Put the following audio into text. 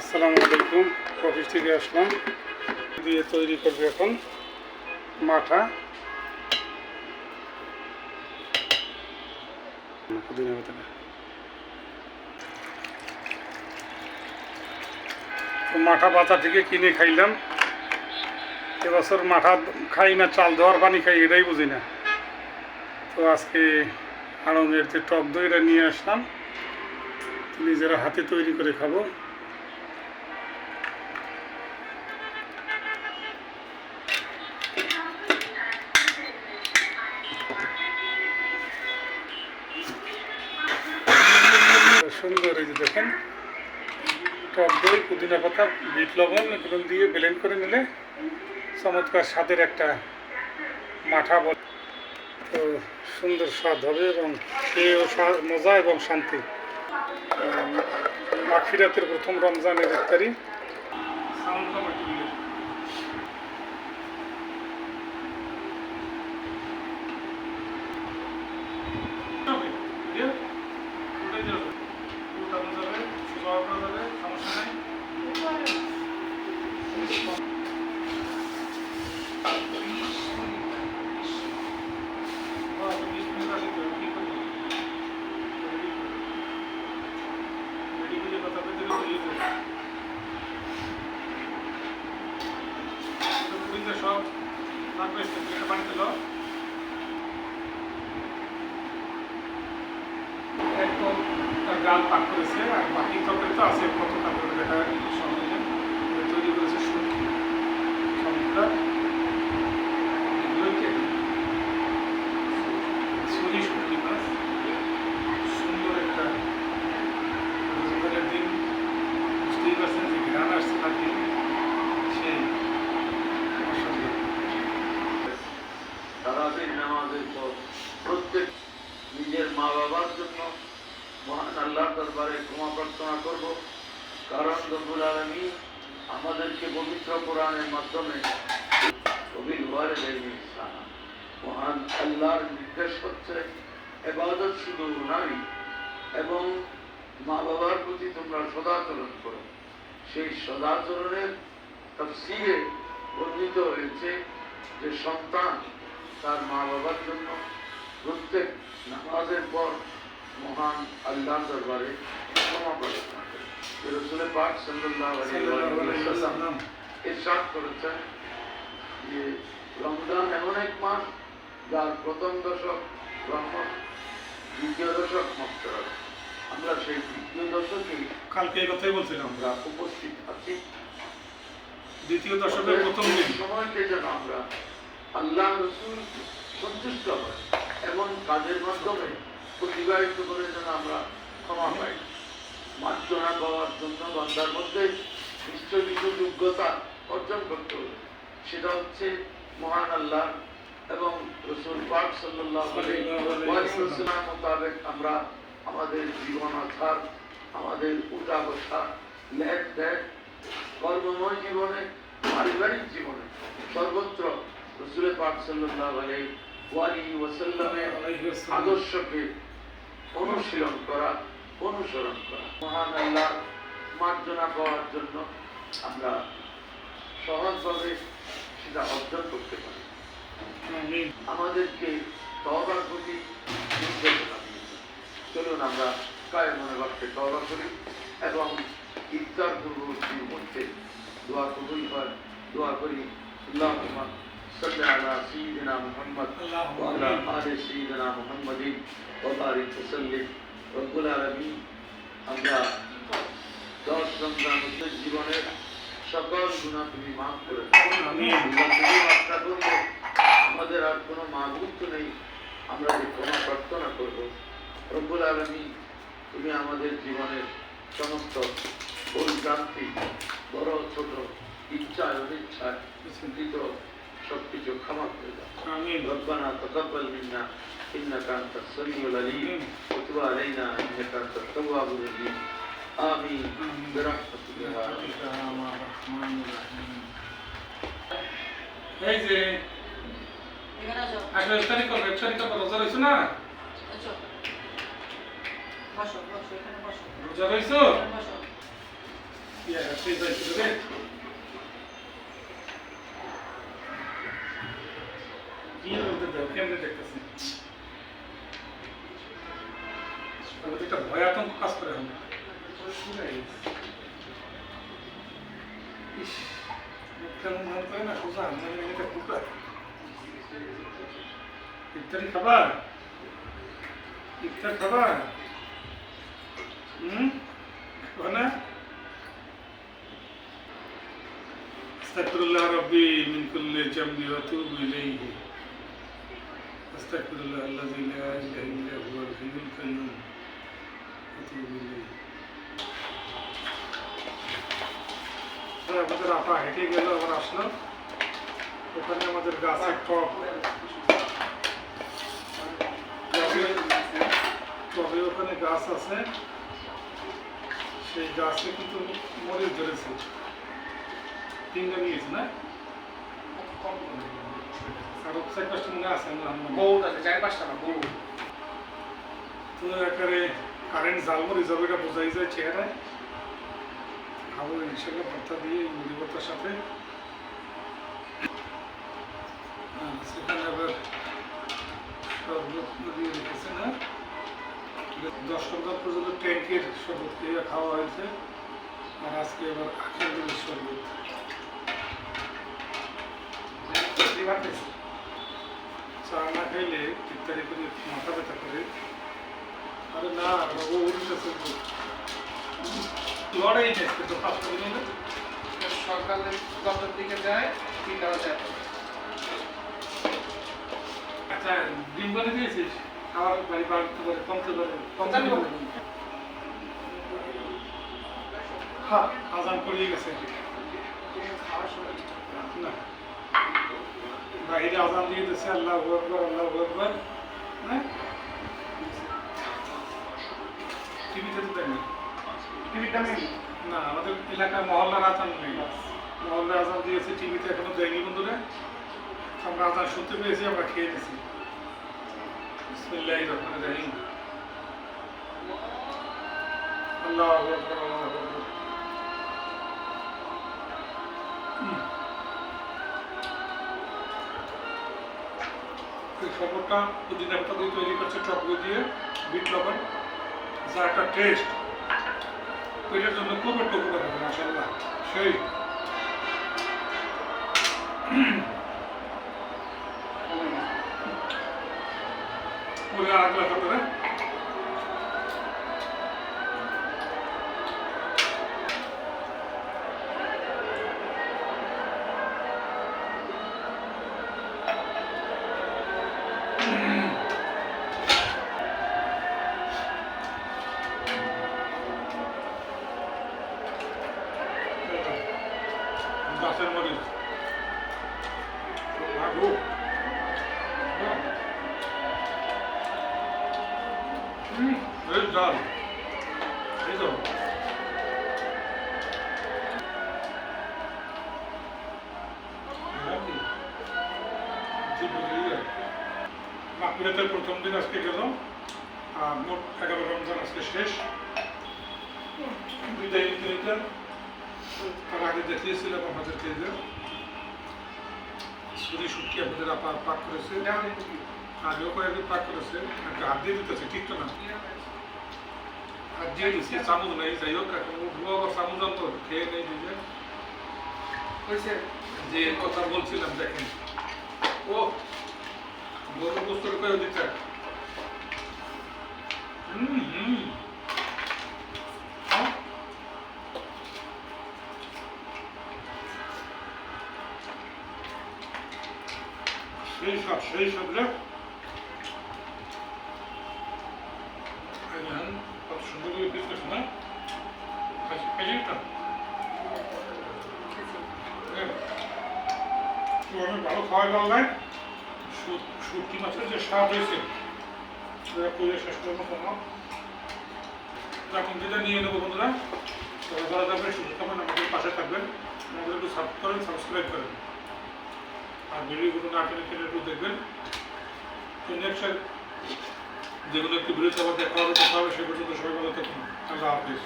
আসসালামু আলাইকুম। অফিস থেকে আসলাম। দিয়ে তৈরি করবে এখন মাঠা। পাতা। মাঠা বাজার থেকে কিনে খাইলাম। এবছর মাঠা খাই না, চাল দেওয়ার পানি খাই, এটাই বুঝি না। তো আজকে আনন্দের যে টক দইটা নিয়ে আসলাম, নিজেরা হাতে তৈরি করে খাব। সুন্দর এই যে দেখেন। টক দই পুদিনা পাতা বিট লবণ এগুলো দিয়ে ব্লেন্ড করে নিলে চমৎকার স্বাদের একটা মাঠা বল। তো সুন্দর স্বাদ হবে এবং খেয়েও মজা এবং শান্তি। উম, মাগফিরাতের প্রথম রমজানের ইফতারি। সব লাগবে পানি পানিতে একদম গাল পাক করেছে, আর বাকি তরকারি তো আছে কত তারপরে দেখা সময় নেই। এটা তৈরি করেছে শুটকি সমুদ্র এগুলোকে সুরি শুটকি মাছ সুন্দর একটা রোজগারের দিন বুঝতেই পারছেন যে গ্রাম আসছে তার দিন সেই অসুবিধা তারাবির নামাজের পর প্রত্যেক নিজের মা বাবার জন্য মহান আল্লাহর দরবারে ক্ষমা প্রার্থনা করব। কারণ রব্বুল আলমী আমাদেরকে পবিত্র কোরআনের মাধ্যমে কবির ঘরে দেয়নি মহান আল্লাহর নির্দেশ হচ্ছে এবাদত শুধু নারী এবং মা বাবার প্রতি তোমরা সদাচরণ করো। সেই সদাচরণের তফসিরে বর্ণিত হয়েছে যে সন্তান তার মা বাবার জন্য প্রত্যেক নামাজের পর মহান আল্লাহ দরবারে ক্ষমা প্রার্থনা রসুলের পাক ইরশাদ করেছেন যে রমজান এমন এক মাস যার প্রথম দশক রহমত দ্বিতীয় দশক আমরা সেই দ্বিতীয় দশকে কালকে এই কথাই বলছিলাম। আমরা উপস্থিত আছি। দ্বিতীয় দশকের প্রথম দিন। সময়কে যেন আমরা আল্লাহ রসুল সন্তুষ্ট হয় এমন কাজের মাধ্যমে অতিবাহিত করে যেন আমরা ক্ষমা পাই। মার্জনা পাওয়ার জন্য বান্দার মধ্যে নিশ্চয় কিছু যোগ্যতা অর্জন করতে হবে। সেটা হচ্ছে মহান আল্লাহ এবং রসুল পাক সাল্লাহ মোতাবেক আমরা আমাদের জীবন আচার আমাদের উঠা বসা লেখ দেখ কর্মময় জীবনে পারিবারিক জীবনে সর্বত্র রসুলের পাক সাল্লাহ আলাইহি ওয়ালি ওয়াসাল্লামের আদর্শকে অনুশীলন করা অনুসরণ করা। মহান আল্লাহ মার্জনা পাওয়ার জন্য আমরা সহজভাবে সেটা অর্জন করতে পারি। আমাদেরকে তবার প্রতি নির্দেশনা চলুন আমরা কায় মনে ভাবতে তবা করি এবং ইফতার পূর্ববর্তী মুহূর্তে দোয়া কবুল হয় দোয়া করি। আল্লাহুম্মা মুহাম্মদ ওয়া আলা আলি সাইয়্যিদিনা মুহাম্মাদিন ওয়া বারিক ওয়া সাল্লিম রব্বুল আলামিন আমরা দশ রমজান জীবনের সকল গুণা তুমি মাফ করে আমাদের আর কোনো মাগুত্ব নেই। আমরা যে ক্ষমা প্রার্থনা করব। রব্বুল আলমী তুমি আমাদের জীবনের সমস্ত ভুল ভ্রান্তি বড় ছোট ইচ্ছায় অনিচ্ছায় চিন্তিত সবকিছু ক্ষমা করে দাও আমিন। ربنا تقبل منا انك انت السميع العليم وتب علينا انك انت التواب الرحيم امين برحمتك يا ارحم এই যে এখানে আসো আসলে ইফতারি করবে ইফতারি করবে রোজা রয়েছো না আসো বসো বসো এখানে বসো রোজা রয়েছো এখানে বসো ইয়া সেই যাইছিল রে কি বলতে দাও কেমনে দেখতেছি তাহলে তো একটা ভয় আতঙ্ক কাজ করে হবে ইস মুখটা মনে করে না সোজা মানে এটা কুকা ইফতারি খাবার ইফতার খাবার হুম না استغفر الله ربي من كل جنب واتوب اليه استغفر الله الذي لا اله الا هو الحي القيوم واتوب اليه আমাদের আপা হেঁটে গেল আবার আসলো ওখানে আমাদের গাছের টপ টবে ওখানে গাছ আছে সেই গাছে কিন্তু মরিচ ধরেছে তিনটা নিয়েছে না আর চার পাঁচটা মনে আছে বহুত আছে চার পাঁচটা না বহু তো একেবারে কারেন্ট জ্বালবো রিজার্ভ এটা বোঝাই যায় চেহারায়। খাব ইনশাল্লাহ ভর্তা দিয়ে মুড়ি ভর্তার সাথে। আহ, সেখানে আবার শরবত দিয়ে রেখেছে না দশ সপ্তাহ পর্যন্ত ট্যাঙ্কের শরবত খেয়ে খাওয়া হয়েছে। আর আজকে এবার আখের শরবত। চা না খাইলে ইত্যাদি করে মাথা ব্যথা করে। আরে না বাবু উঠেছে তো লড়াই নেই তো দিন হলে। সকালে দশটার দিকে যায় তিনটা বাজে আচ্ছা ডিম বলে দিয়েছিস? খাওয়ার বাড়ি বাড়তে পারে কমতে পারে কমতে পারে হ্যাঁ আজান করিয়ে গেছে। না। বাইরে আজান দিয়ে দিচ্ছে আল্লাহ আকবর আল্লাহ আকবর হ্যাঁ? টিভিতে তো দেয়নি টিভিটা নেই? না, আমাদের এলাকায় মহল্লার আজান নেই। মহল্লার আজান দিয়েছে টিভিতে এখনও দেয়নি বন্ধুরা। আমরা আজান শুনতে পেয়েছি, আমরা খেয়ে নিয়েছি। বিসমিল্লাহির রহমানির রহিম। আল্লাহু আকবার আল্লাহু আকবার। খবরটা পুদিনা পাতা দিয়ে তৈরি করছে টক দই দিয়ে, বিট লবণ, যা একটা টেস্ট পেটের জন্য খুব একটু উপকার হবে মাসাল্লাহ সেই। পুরো আর গ্লাস হুম বেশ ডাল এই তো মাকুড়াতের প্রথম দিন আজকে গেল আর মোট এগারো রমজান আজকে শেষ বিদায় নিতে নিতে তার আগে দেখিয়েছিলাম আমাদেরকে যে ছুরি শুটকি আপনাদের আপা পাক করেছে আগেও কয়েকদিন পাক করেছে একটা হাত দিয়ে দিতেছে ঠিক তো না হাত দিয়ে দিচ্ছে চামচ নেই যাই হোক উঠবো আবার চামচ আনতো খেয়ে নেই দিতে হয়েছে যে কথা বলছিলাম দেখেন ও গরু বস্তুর করে দিতে হুম হুম? সেই সব সেই সব রে দেখেন, কত সুন্দর করে পিস করছে না খাইছি। তো আমি ভালো খাওয়াই পারলাই শুটকি মাছের যে স্বাদ হয়েছে সেটা করে শেষ করব কোনো এখন যেটা নিয়ে নেব বন্ধুরা তবে ভালো থাকবেন সুস্থ থাকবেন আমাদের পাশে থাকবেন আমাদের একটু সাব করেন সাবস্ক্রাইব করেন আর ভিডিওগুলো না টেনে টেনে একটু দেখবেন তো নেক্সট যেগুলো একটু বিরতি আবার দেখা হবে হবে সে পর্যন্ত সবাই ভালো থাকুন। আল্লাহ হাফিজ।